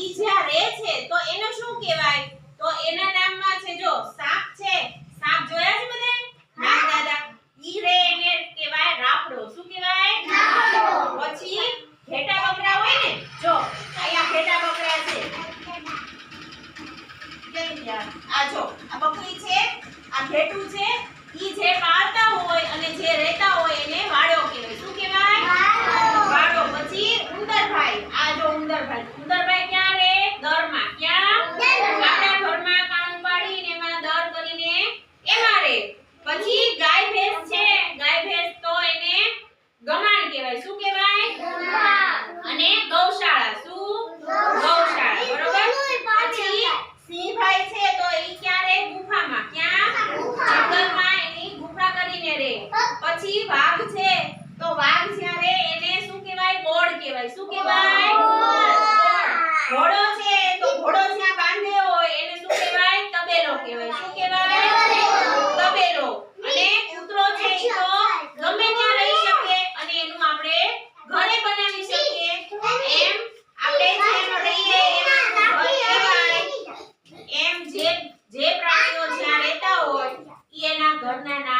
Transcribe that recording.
ઈજા છે તો એને શું કહેવાય? તો એના નામમાં છે જો સાપ છે. સાપ જોયા છે બધાએ હા દાદા. ઈ રે એને કહેવાય રાપડો શું કહેવાય? રાપડો પછી ઘેટા બકરા હોય ને જો અહીંયા ઘેટા બકરા છે. આ જો આ બકરી છે આ ઘેટું છે. ઈ જે પાળતા હોય અને જે રહેતા હોય એને વાડો કહેવાય. શું કહેવાય? વાડો. પછી ઉંદરભાઈ. આ જો ઉંદરભાઈ ઉંદર શું કહેવાય? અને ગૌશાળા. શું? ગૌશાળા. બરોબર? પછી સિંહભાઈ છે તો એ ક્યાં રહે ગુફામાં. ક્યાં? જંગલમાં એની ગુફા કરીને રહે. પછી વાઘ છે તો વાઘ જ્યાં રહે hôm nay là